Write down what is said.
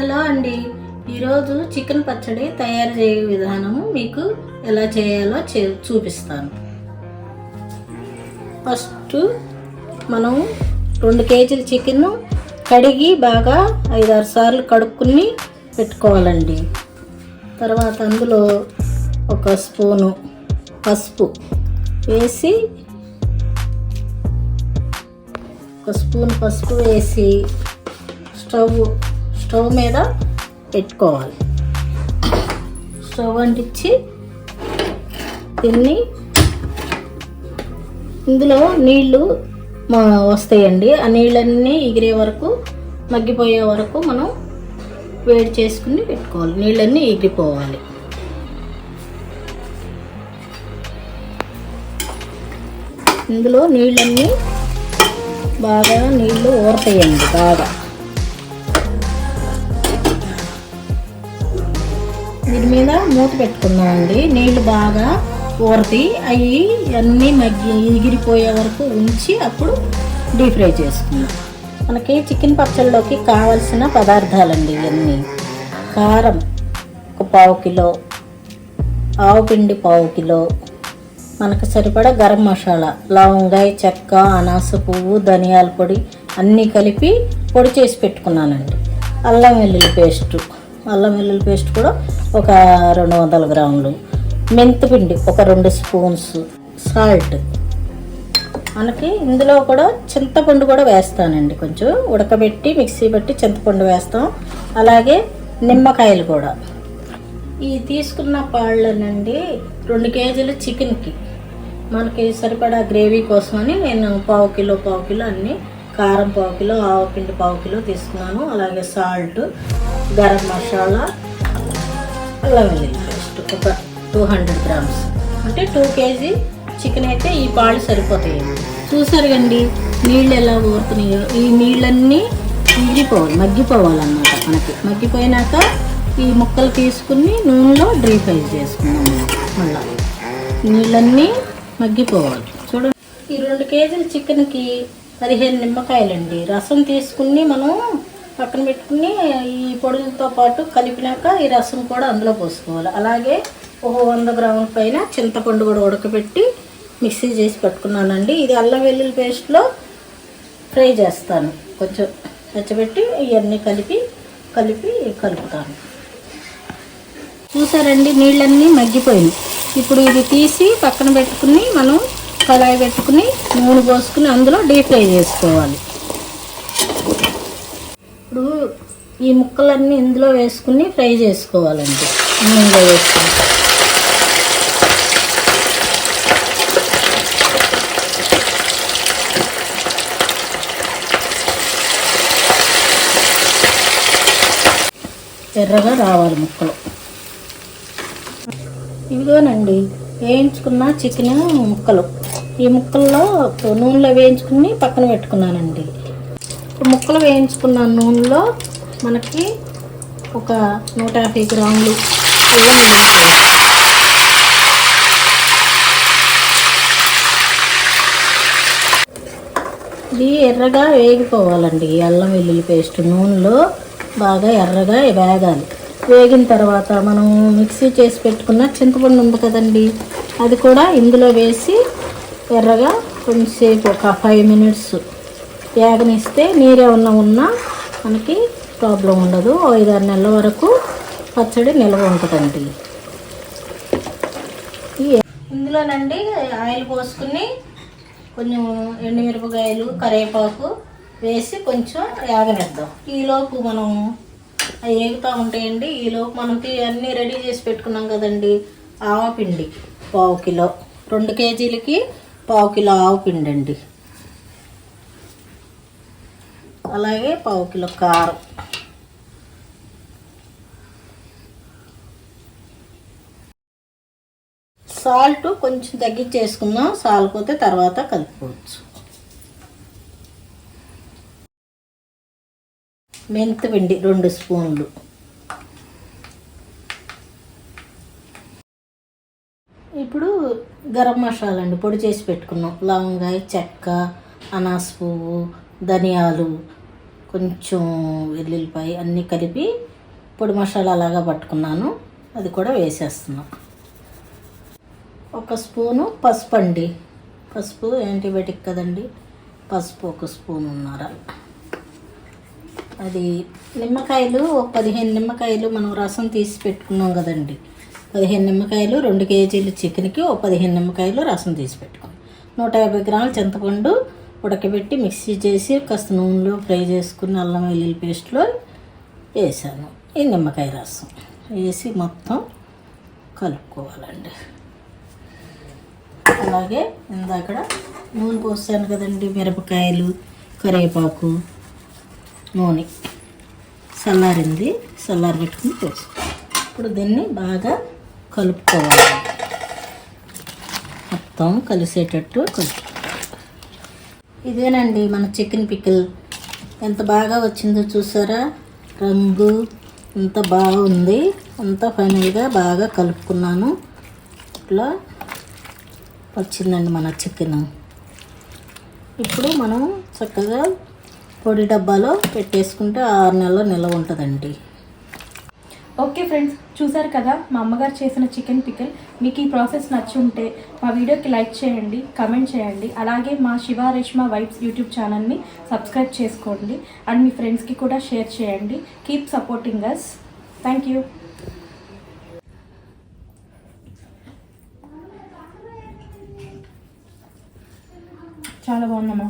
Hello అండి. ఈరోజు chicken పచ్చడి తయారు చేయ విధానము మీకు ఎలా చేయాలో చే చూపిస్తాను. ఫస్ట్ మనం రెండు కేజీల చికెన్ కడిగి బాగా ఐదారు సార్లు కడుక్కుని పెట్టుకోవాలండి. తర్వాత అందులో ఒక స్పూను పసుపు వేసి ఒక స్పూన్ పసుపు వేసి స్టవ్ స్టవ్ మీద పెట్టుకోవాలి. స్టవ్ అంటించి దీన్ని ఇందులో నీళ్ళు వస్తాయండి. ఆ నీళ్ళన్నీ ఎగిరే వరకు మగ్గిపోయే వరకు మనం వేడి చేసుకుని పెట్టుకోవాలి. నీళ్ళన్నీ ఎగిరిపోవాలి. ఇందులో నీళ్ళన్నీ బాగా నీళ్ళు ఊరతాయండి బాగా. దీని మీద మూత పెట్టుకున్నామండి నీళ్ళు బాగా ఊరతి అవి అన్నీ మగ్గి ఎగిరిపోయే వరకు ఉంచి అప్పుడు డీప్ ఫ్రై చేసుకుందాం. మనకి చికెన్ పచ్చళ్ళలోకి కావలసిన పదార్థాలండి ఇవన్నీ. కారం ఒక పావు కిలో ఆవు పిండి పావు కిలో మనకు సరిపడా గరం మసాలా లవంగాయ చెక్క అనాస పువ్వు ధనియాల పొడి అన్నీ కలిపి పొడి చేసి పెట్టుకున్నానండి. అల్లం వెల్లుల్లి పేస్ట్ అల్లం వెల్లుల్లి పేస్ట్ కూడా ఒక రెండు వందల గ్రాములు మెంతిపిండి ఒక రెండు స్పూన్స్ సాల్ట్. మనకి ఇందులో కూడా చింతపండు కూడా వేస్తానండి కొంచెం ఉడకబెట్టి మిక్సీ పెట్టి చింతపండు వేస్తాం. అలాగే నిమ్మకాయలు కూడా. ఈ తీసుకున్న పాళ్ళనండి రెండు కేజీలు చికెన్కి. మనకి సరిపడా గ్రేవీ కోసమని నేను పావు కిలో పావు కిలో అన్నీ కారం పావు కిలో ఆవపిండి పావు కిలో తీసుకున్నాను. అలాగే సాల్ట్ గరం మసాలా అల్లం వెల్లుల్లి పేస్ట్ ఒక టూ హండ్రెడ్ గ్రామ్స్. అంటే టూ కేజీ చికెన్ అయితే ఈ పాలు సరిపోతాయండి చూసారు కండి నీళ్ళు ఎలా ఊరుతున్నాయో. ఈ నీళ్ళన్నీ ఇంగిపోవాలి మగ్గిపోవాలన్నమాట మనకి. మగ్గిపోయినాక ఈ ముక్కలు తీసుకుని నూనెలో డ్రీ ఫ్రై చేసుకున్నాం మళ్ళీ. నీళ్ళన్నీ మగ్గిపోవాలి. చూడండి ఈ రెండు కేజీల చికెన్కి పదిహేను నిమ్మకాయలండి. రసం తీసుకుని మనం పక్కన పెట్టుకుని ఈ పొడులతో పాటు కలిపినాక ఈ రసం కూడా అందులో పోసుకోవాలి. అలాగే ఒక వంద గ్రాముల పైన చింతపండు కూడా ఉడకబెట్టి మిక్సీ చేసి పెట్టుకున్నానండి. ఇది అల్లం వెల్లుల్లి పేస్ట్లో ఫ్రై చేస్తాను. కొంచెం తెచ్చబెట్టి ఇవన్నీ కలిపి కలిపి కలుపుతాను. చూసారండి నీళ్ళన్నీ మగ్గిపోయినాయి. ఇప్పుడు ఇది తీసి పక్కన పెట్టుకుని మనం కళాయి పెట్టుకుని నూనె పోసుకుని అందులో డీప్ ఫ్రై చేసుకోవాలి. ఇప్పుడు ఈ ముక్కలన్నీ ఇందులో వేసుకుని ఫ్రై చేసుకోవాలండి. నూనెలో వేసుకుని. ఎర్రగా రావాలి ముక్కలు. ఇదిగోనండి వేయించుకున్న చికెన్ ముక్కలు. ఈ ముక్కల్లో నూనెలో వేయించుకుని పక్కన పెట్టుకున్నానండి. ఇప్పుడు ముక్కలు వేయించుకున్న నూనెలో మనకి ఒక నూట యాభై గ్రాములు అల్లం వెల్లుల్లి పేస్ట్. ఇది ఎర్రగా వేగిపోవాలండి ఈ అల్లం వెల్లుల్లి పేస్ట్ నూనెలో బాగా ఎర్రగా వేగాలి వేగిన తర్వాత మనం మిక్సీ చేసి పెట్టుకున్న చింతపండు ఉంది కదండి అది కూడా ఇందులో వేసి ఎర్రగా కొంచెంసేపు ఒక ఫైవ్ మినిట్స్ వేగనిస్తే నీరేమన్నా ఉన్నా మనకి ప్రాబ్లం ఉండదు. ఐదు ఐదారు నెలల వరకు పచ్చడి నిల్వ ఉంటుందండి. ఈ- ఇందులోనండి ఆయిల్ పోసుకుని కొంచెం ఎండుమిరపకాయలు కరివేపాకు వేసి కొంచెం వేగనిద్దాం ఈలోపు మనం అవి ఏగుతూ ఉంటాయండి. ఈలోపు మనకి అన్నీ రెడీ చేసి పెట్టుకున్నాం కదండి. ఆవపిండి పావు కిలో. రెండు కేజీలకి పావు కిలో ఆవపిండి అండి అలాగే పావు కిలో కారం. సాల్ట్ కొంచెం తగ్గించేసుకుందాం. సాల్పోతే తర్వాత కలుపుకోవచ్చు. మెంతి పిండి రెండు స్పూన్లు. ఇప్పుడు గరం మసాలా అండి పొడి చేసి పెట్టుకున్నాం. లవంగాయ చెక్క అనాస పువ్వు ధనియాలు కొంచెం వెల్లుల్లిపాయ అన్నీ కలిపి పొడి మసాలా లాగా పట్టుకున్నాను. అది కూడా వేసేస్తున్నాం. ఒక స్పూను పసుపు అండి. పసుపు యాంటీబయాటిక్ కదండి. పసుపు ఒక స్పూన్ ఉన్నారా? అది నిమ్మకాయలు ఒక పదిహేను నిమ్మకాయలు మనం రసం తీసి పెట్టుకున్నాం కదండి. పదిహేను నిమ్మకాయలు రెండు కేజీలు చికెన్కి ఒక పదిహేను నిమ్మకాయలు రసం తీసి పెట్టుకున్నాం. నూట యాభై గ్రాముల చింతపండు ఉడకబెట్టి మిక్సీ చేసి కాస్త నూనెలో ఫ్రై చేసుకుని అల్లం వెల్లుల్లి పేస్ట్లో వేసాను. ఈ నిమ్మకాయ రసం వేసి మొత్తం కలుపుకోవాలండి. అలాగే ఇందాక నూనె పోసాను కదండి మిరపకాయలు కరివేపాకు నూనె. చల్లారింది చల్లారి పెట్టుకుని పోసు ఇప్పుడు దీన్ని బాగా కలుపుకోవాలి. మొత్తం కలిసేటట్టు కలుపు ఇదేనండి మన చికెన్ పికిల్. ఎంత బాగా వచ్చిందో చూసారా? రంగు ఎంత బాగుంది అంతా ఫైనల్గా బాగా కలుపుకున్నాను. ఇట్లా వచ్చిందండి మన చికెన్. ఇప్పుడు మనం చక్కగా పొడి డబ్బాలో పెట్టేసుకుంటే ఆరు నెలలు నిల్వ ఉంటుందండి. ఓకే ఫ్రెండ్స్ చూసారు కదా? మా అమ్మగారు చేసిన చికెన్ పికిల్. మీకు ఈ ప్రాసెస్ నచ్చి ఉంటే మా వీడియోకి లైక్ చేయండి కమెంట్ చేయండి. అలాగే మా శివ రేష్మ వైబ్స్ యూట్యూబ్ ఛానల్ని సబ్స్క్రైబ్ చేసుకోండి. అండ్ మీ ఫ్రెండ్స్కి కూడా షేర్ చేయండి. Keep supporting us thank you చాలా బాగుందమ్మా.